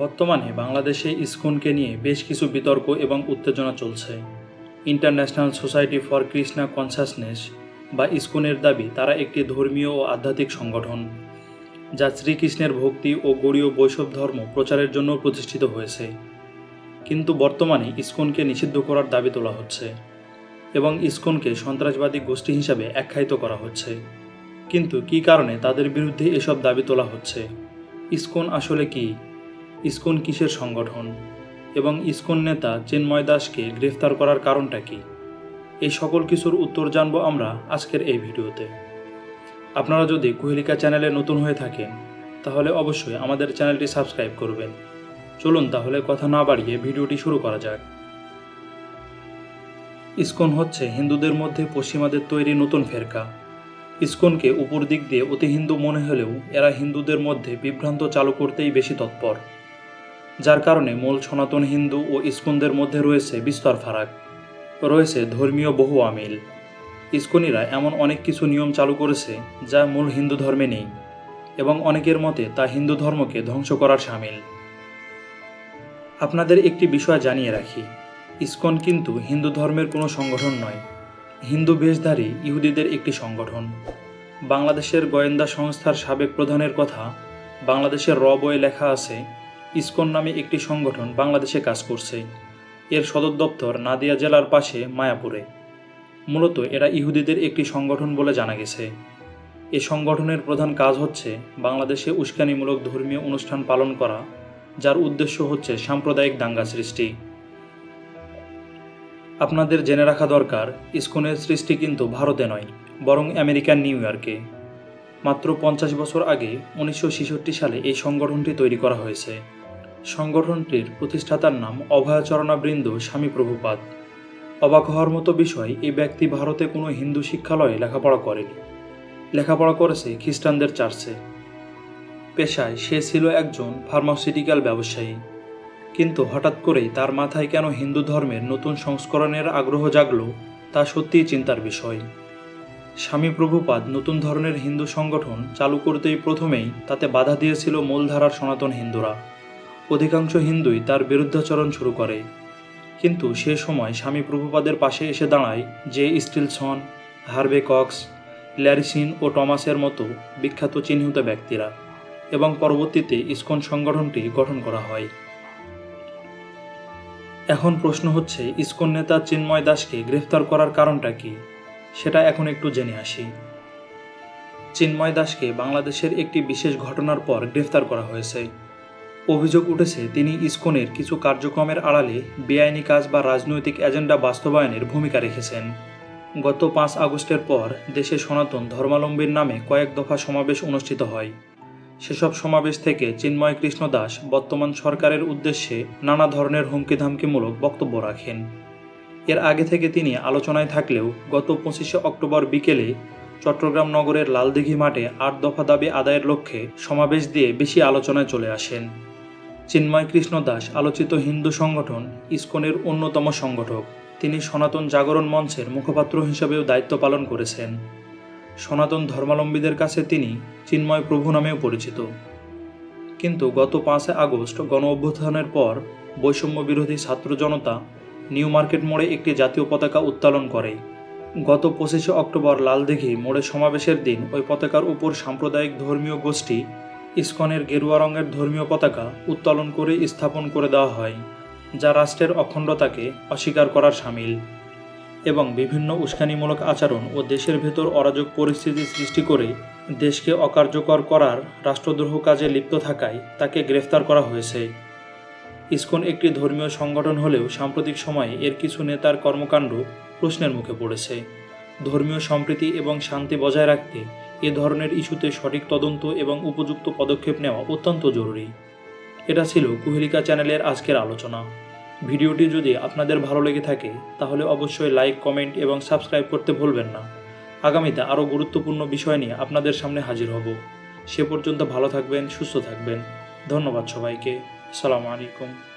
বর্তমানে বাংলাদেশে ইসকনকে নিয়ে বেশ কিছু বিতর্ক এবং উত্তেজনা চলছে। International society for Krishna consciousness বা ইসকনের দাবি, তারা একটি ধর্মীয় ও আধ্যাত্মিক সংগঠন, যা শ্রীকৃষ্ণের ভক্তি ও গৌড়ীয় বৈষব ধর্ম প্রচারের জন্য প্রতিষ্ঠিত হয়েছে। কিন্তু বর্তমানে ইসকনকে নিষিদ্ধ করার দাবি তোলা হচ্ছে এবং ইসকনকে সন্ত্রাসবাদী গোষ্ঠী হিসাবে আখ্যায়িত করা হচ্ছে। কিন্তু কী কারণে তাদের বিরুদ্ধে এসব দাবি তোলা হচ্ছে? ইসকন আসলে কি? ইসকন কিসের সংগঠন? এবং ইসকন নেতা চিন্ময় দাসকে গ্রেফতার করার কারণটা কি? এই সকল কিছুর উত্তর জানব আমরা আজকের এই ভিডিওতে। আপনারা যদি কুহেলিকা চ্যানেলে নতুন হয়ে থাকেন, তাহলে অবশ্যই আমাদের চ্যানেলটি সাবস্ক্রাইব করবেন। চলুন তাহলে কথা না বাড়িয়ে ভিডিওটি শুরু করা যাক। ইসকন হচ্ছে হিন্দুদের মধ্যে পশ্চিমাদের তৈরি নতুন ফেরকা। ইসকনকে উপর দিক দিয়ে অতি হিন্দু মনে হলেও এরা হিন্দুদের মধ্যে বিভ্রান্ত চালু করতেই বেশি তৎপর। যার কারণে মূল সনাতন হিন্দু ও ইসকনদের মধ্যে রয়েছে বিস্তর ফারাক। রয়েছে ধর্মীয় বহু আমিল। ইসকনিরা এমন অনেক কিছু নিয়ম চালু করেছে যা মূল হিন্দু ধর্মে নেই এবং অনেকের মতে তা হিন্দু ধর্মকে ধ্বংস করার সামিল। আপনাদের একটি বিষয় জানিয়ে রাখি। ইস্কন কিন্তু হিন্দু ধর্মের কোনো সংগঠন নয়। হিন্দু বেশধারী ইহুদিদের একটি সংগঠন। বাংলাদেশের গোয়েন্দা সংস্থার সাবেক প্রধানের কথা বাংলাদেশের র বইয়ে লেখা আছে ইসকন নামে একটি সংগঠন বাংলাদেশে কাজ করছে। এর সদর দপ্তর নাদিয়া জেলার পাশে মায়াপুরে। মূলত এরা ইহুদিদের একটি সংগঠন বলে জানা গেছে। এ সংগঠনের প্রধান কাজ হচ্ছে বাংলাদেশে উস্কানিমূলক ধর্মীয় অনুষ্ঠান পালন করা, যার উদ্দেশ্য হচ্ছে সাম্প্রদায়িক দাঙ্গা সৃষ্টি। আপনাদের জেনে রাখা দরকার, ইসকনের সৃষ্টি কিন্তু ভারতে নয়, বরং আমেরিকার নিউ ইয়র্কে। মাত্র পঞ্চাশ বছর আগে উনিশশো ছেষট্টি সালে এই সংগঠনটি তৈরি করা হয়েছে। সংগঠনটির প্রতিষ্ঠাতার নাম অভয়াচরণাবৃন্দ স্বামী প্রভুপাদ। অবাক হওয়ার মতো বিষয়, এই ব্যক্তি ভারতে কোনো হিন্দু শিক্ষালয়ে লেখাপড়া করেনি। লেখাপড়া করেছে খ্রিস্টানদের চার্চে। পেশায় সে ছিল একজন ফার্মাসিউটিক্যাল ব্যবসায়ী। কিন্তু হঠাৎ করেই তার মাথায় কেন হিন্দু ধর্মের নতুন সংস্করণের আগ্রহ জাগল, তা সত্যিই চিন্তার বিষয়। স্বামী প্রভুপাদ নতুন ধরনের হিন্দু সংগঠন চালু করতেই প্রথমেই তাতে বাধা দিয়েছিল মূলধারার সনাতন হিন্দুরা। অধিকাংশ হিন্দুই তার বিরুদ্ধাচরণ শুরু করে। কিন্তু সে সময় স্বামী প্রভুপাদের পাশে এসে দাঁড়ায় J Stillson, Harvey Cox, Larry Shinn ও টমাসের মতো বিখ্যাত চিহ্নিত ব্যক্তিরা এবং পরবর্তীতে ইসকন সংগঠনটি গঠন করা হয়। এখন প্রশ্ন হচ্ছে, ইসকন নেতা চিন্ময় দাসকে গ্রেফতার করার কারণটা কি? সেটা এখন একটু জেনে আসি। চিন্ময় দাসকে বাংলাদেশের একটি বিশেষ ঘটনার পর গ্রেফতার করা হয়েছে। অভিযোগ উঠেছে, তিনি ইসকনের কিছু কার্যক্রমের আড়ালে বেআইনি কাজ বা রাজনৈতিক এজেন্ডা বাস্তবায়নের ভূমিকা রেখেছেন। গত পাঁচ আগস্টের পর দেশে সনাতন ধর্মালম্বীর নামে কয়েক দফা সমাবেশ অনুষ্ঠিত হয়। সেসব সমাবেশ থেকে চিন্ময় কৃষ্ণ দাস বর্তমান সরকারের উদ্দেশ্যে নানা ধরনের হুমকিধামকিমূলক বক্তব্য রাখেন। এর আগে থেকে তিনি আলোচনায় থাকলেও গত পঁচিশে অক্টোবর বিকেলে চট্টগ্রাম নগরের লালদিঘি মাঠে আট দফা দাবি আদায়ের লক্ষ্যে সমাবেশ দিয়ে বেশি আলোচনায় চলে আসেন। চিন্ময় কৃষ্ণ দাস আলোচিত হিন্দু সংগঠন ইসকনের অন্যতম সংগঠক। তিনি সনাতন জাগরণ মঞ্চের মুখপাত্র হিসেবেও দায়িত্ব পালন করেছেন। সনাতন ধর্মাবলম্বীদের কাছে তিনি চিন্ময় প্রভু নামেও পরিচিত। কিন্তু গত পাঁচে আগস্ট গণ অভ্যুত্থানের পর বৈষম্য বিরোধী ছাত্র জনতা নিউ মার্কেট মোড়ে একটি জাতীয় পতাকা উত্তোলন করে। গত পঁচিশে অক্টোবর লালদিঘি মোড়ে সমাবেশের দিন ওই পতাকার উপর সাম্প্রদায়িক ধর্মীয় গোষ্ঠী ইসকনের গেরুয়া রঙের ধর্মীয় পতাকা উত্তোলন করে স্থাপন করে দেওয়া হয়, যা রাষ্ট্রের অখণ্ডতাকে অস্বীকার করার সামিল এবং বিভিন্ন উস্কানিমূলক আচরণ ও দেশের ভেতর অরাজক পরিস্থিতি সৃষ্টি করে দেশকে অকার্যকর করার রাষ্ট্রদ্রোহ কাজে লিপ্ত থাকায় তাকে গ্রেফতার করা হয়েছে। ইসকন একটি ধর্মীয় সংগঠন হলেও সাম্প্রতিক সময়ে এর কিছু নেতার কর্মকাণ্ড প্রশ্নের মুখে পড়েছে। ধর্মীয় সম্প্রীতি এবং শান্তি বজায় রাখতে এ ধরনের ইস্যুতে সঠিক তদন্ত এবং উপযুক্ত পদক্ষেপ নেওয়া অত্যন্ত জরুরি। এটা ছিল কুহেলিকা চ্যানেলের আজকের আলোচনা। ভিডিওটি যদি আপনাদের ভালো লেগে থাকে, তাহলে অবশ্যই লাইক, কমেন্ট এবং সাবস্ক্রাইব করতে ভুলবেন না। আগামীতে আরও গুরুত্বপূর্ণ বিষয় নিয়ে আপনাদের সামনে হাজির হব। সে পর্যন্ত ভালো থাকবেন, সুস্থ থাকবেন। ধন্যবাদ সবাইকে। আসসালামু আলাইকুম।